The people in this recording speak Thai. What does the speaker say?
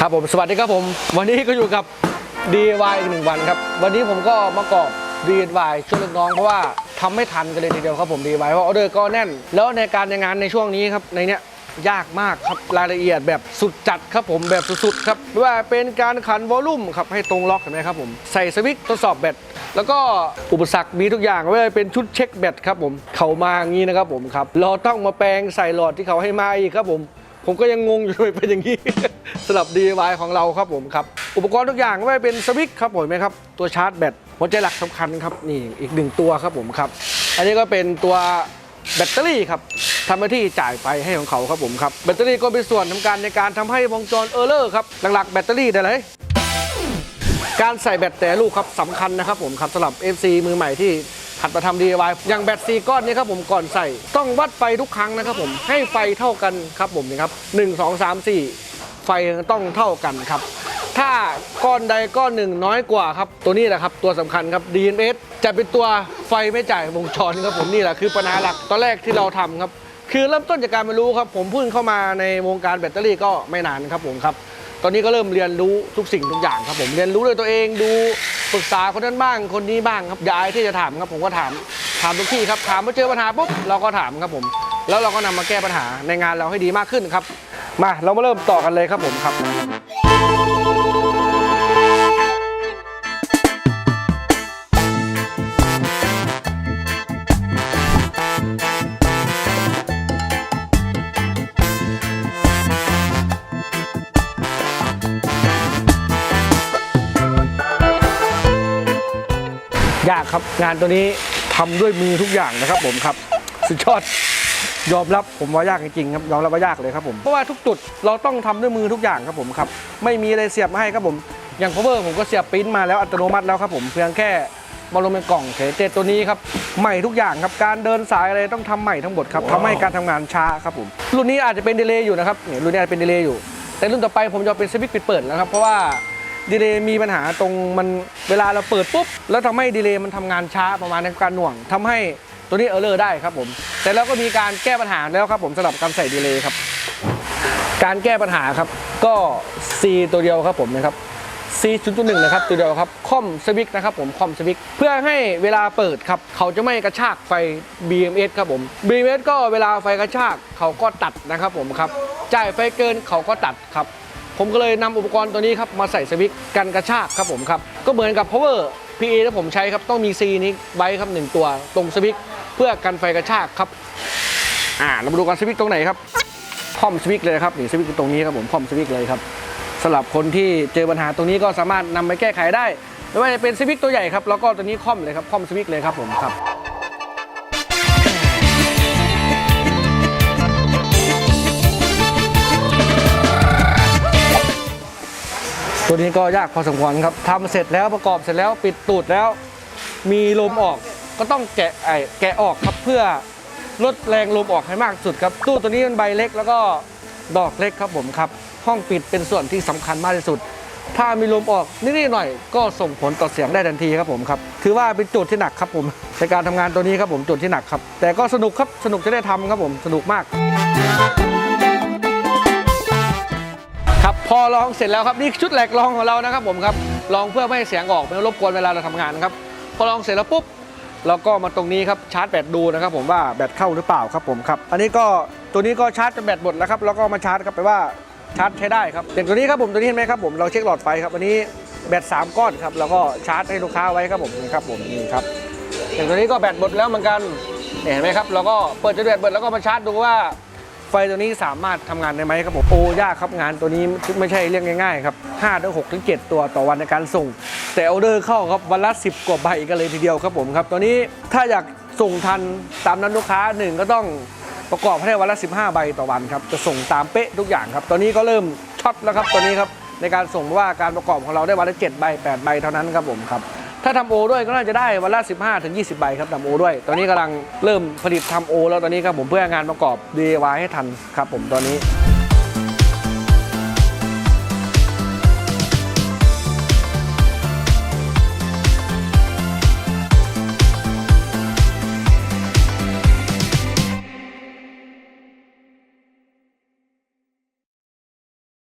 ครับผมสวัสดีครับผม วันนี้ก็อยู่กับ DIY อีกหนึ่งวันครับ วันนี้ผมก็มากรอบ DIY ช่วยลูกน้องเพราะว่าทำไม่ทันกันเลยทีเดียวครับผม DIY เพราะออเดอร์ก็แน่น แล้วในการในงานในช่วงนี้ครับในเนี้ยยากมากครับรายละเอียดแบบสุดจัดครับผมแบบสุดๆครับว่าเป็นการขันวอลลุ่มครับให้ตรงล็อกเห็นไหมครับผมใส่สวิตทดสอบแบตแล้วก็อุปสรรคมีทุกอย่างไม่ว่าเป็นชุดเช็คแบตครับผมเขามาอย่างนี้นะครับผมครับเราต้องมาแปลงใส่หลอดที่เขาให้มาอีกครับผม ผมก็ยังงงอยู่ทำไมเป็นอย่างนี้สำหรับ DIY ของเราครับผมครับ อุปกรณ์ทุกอย่างไม่ว่าเป็นสวิตช์ครับผมไหมครับ ตัวชาร์จแบตหัวใจหลักสำคัญครับนี่อีกหนึ่งตัวครับผมครับ อันนี้ก็เป็นตัวแบตเตอรี่ครับทำหน้าที่จ่ายไฟให้ของเขาครับผมครับแบตเตอรี่ก็เป็นส่วนทำการในการทำให้วงจรเออร์เลอร์ครับหลักๆแบตเตอรี่ได้เลยการใส่แบตแต่ลูกครับสำคัญนะครับผมครับสำหรับ FC มือใหม่ที่ หัดมาทำ DIY อย่างแบตซีก้อนนี้ครับผมก่อนใส่ ต้องวัดไฟทุกครั้งนะครับผมให้ไฟเท่ากันครับผมนี่ครับหนึ่งสองสามสี่ไฟต้องเท่ากันครับ ถ้าก้อนใดก้อนหนึ่งน้อยกว่าครับ ตัวนี้แหละครับ ตัวสำคัญครับ DNS จะเป็นตัวไฟไม่จ่ายวงจรครับผมนี่แหละคือปัญหาหลักตอนแรกที่เราทำครับ คือเริ่มต้นจากการไม่รู้ครับ ผมเพิ่งเข้ามาในวงการแบตเตอรี่ก็ไม่นานครับผมครับ ตอนนี้ก็เริ่มเรียนรู้ทุกสิ่งทุกอย่างครับผมเรียนรู้ด้วยตัวเองดู ปรึกษาคนนั้นบ้างคนนี้บ้างครับอยายที่จะถามครับผมก็ถามถามทุกที่ครับถามมาเจอปัญหาปุ๊บเราก็ถามครับผม แล้วเราก็นำมาแก้ปัญหาในงานเราให้ดีมากขึ้นครับ มาเรามาเริ่มต่อกันเลยครับผมครับ ยากครับ งานตัวนี้ทำด้วยมือทุกอย่างนะครับ ผมครับ สุดยอดยอมรับผมว่ายากจริงๆครับยอมรับว่ายากเลยครับผมเพราะว่าทุกจุดเราต้องทำด้วยมือทุกอย่างครับผมครับ ไม่มีอะไรเสียบมาให้ครับผมอย่าง cover ผมก็เสียบปริ้นมาแล้วอัตโนมัติแล้วครับผมเพียงแค่มาลงเป็นกล่องเฉยเจตัวนี้ครับใหม่ทุกอย่างครับการเดินสายอะไรต้องทำใหม่ทั้งหมดครับทำให้การทำงานช้าครับผมรุ่นนี้อาจจะเป็นดีเลย์อยู่นะครับเนี่ยรุ่นนี้อาจจะเป็นดีเลย์อยู่ แต่รุ่นต่อไปผมจะเอาเป็นสวิตช์ปิดเปิดแล้วครับเพราะว่า ดีเลย์มีปัญหาตรงมันเวลาเราเปิดปุ๊บ แล้วทำให้ดีเลย์มันทำงานช้าประมาณในการหน่วงทำให้ตัวนี้เออร์เลอร์ได้ครับผม แต่แล้วก็มีการแก้ปัญหาแล้วครับผมสำหรับการใส่ดีเลย์ครับ การแก้ปัญหาครับ ก็ C ตัวเดียวครับผมนะครับ C 0.1นะครับตัวเดียวครับคอมสวิกนะครับผมคอมสวิกเพื่อให้เวลาเปิดครับ เขาจะไม่กระชากไฟ BMS ครับผม BMS ก็เวลาไฟกระชากเขาก็ตัดนะครับผมครับจ่ายไฟเกินเขาก็ตัดครับ ผมก็เลยนำอุปกรณ์ตัวนี้ครับมาใส่สวิกกันกระชากครับผมครับก็เหมือนกับ power PA ที่ผมใช้ครับต้องมี C นี้ไว้ครับหนึ่งตัวตรงสวิกเพื่อกันไฟกระชากครับอ่าเรามาดูกันสวิกตรงไหนครับคอมสวิกเลยครับนี่สวิกตรงนี้ครับผมคอมสวิกเลยครับสำหรับคนที่เจอปัญหาตรงนี้ก็สามารถนำไปแก้ไขได้ไม่ว่าจะเป็นสวิกตัวใหญ่ครับแล้วก็ตัวนี้คอมเลยครับคอมสวิกเลยครับผมครับ ตัวนี้ก็ยากพอสมควรครับทำเสร็จแล้วประกอบเสร็จแล้วปิดตูดแล้ว มีลมออกก็ต้องแกะไอ้แกะออกครับเพื่อลดแรงลมออกให้มากสุดครับ ตู้ตัวนี้เป็นใบเล็กแล้วก็ดอกเล็กครับผมครับ ห้องปิดเป็นส่วนที่สำคัญมากที่สุด ถ้ามีลมออกนิดๆหน่อยก็ส่งผลต่อเสียงได้ทันทีครับผมครับถือว่าเป็นจุดที่หนักครับผมในการทำงานตัวนี้ครับผมจุดที่หนักครับ แต่ก็สนุกครับสนุกจะได้ทำครับผมสนุกมาก ลองเสร็จแล้วครับนี่ชุดแหลกลองของเรานะครับผมครับลองเพื่อไม่ให้เสียงออกไม่รบกวนเวลาเราทำงานครับพอลองเสร็จแล้วปุ๊บเราก็มาตรงนี้ครับชาร์จแบตดูนะครับ ผมว่าแบตเข้าหรือเปล่าครับผมครับอันนี้ก็ตัวนี้ก็ชาร์จจนแบตหมดแล้วครับแล้วก็มาชาร์จครับไปว่าชาร์จใช้ได้ครับอย่างตัวนี้ครับผมตัวนี้เห็นไหมครับผมเราเช็คหลอดไฟครับอันนี้แบต3ก้อนครับแล้วก็ชาร์จให้ลูกค้าไว้ครับผมนี่ครับผมนี่ครับอย่างตัวนี้ก็แบตหมดแล้วเหมือนกันเห็นไหมครับเราก็เปิดจนแบตหมดแล้วก็มาชาร์จดูว่า ไฟตัวนี้สามารถทำงานได้ไหมครับผมโอ้ยากครับงานตัวนี้ไม่ใช่เรื่องง่ายๆครับ5ถึง6ถึง7ตัวต่อวันในการส่ง แต่ออเดอร์เข้าครับวันละ10กว่าใบกันเลยทีเดียวครับผมครับตัวนี้ถ้าอยากส่งทันตามนั้นลูกค้าหนึ่งก็ต้องประกอบให้ได้วันละ 15 ใบต่อวันครับจะส่งตามเป๊ะทุกอย่างครับ ตอนนี้ก็เริ่มช็อตแล้วครับตัวนี้ครับในการส่งว่าการประกอบของเราได้วันละ7ใบ8ใบเท่านั้นครับผมครับ ถ้าทำโอด้วยก็น่าจะได้วันละ 15ถึง20 ใบครับทำโอด้วย ตอนนี้กำลังเริ่มผลิตทำโอ แล้วตอนนี้ครับผมเพื่องานประกอบ DIY ให้ทันครับผมตอนนี้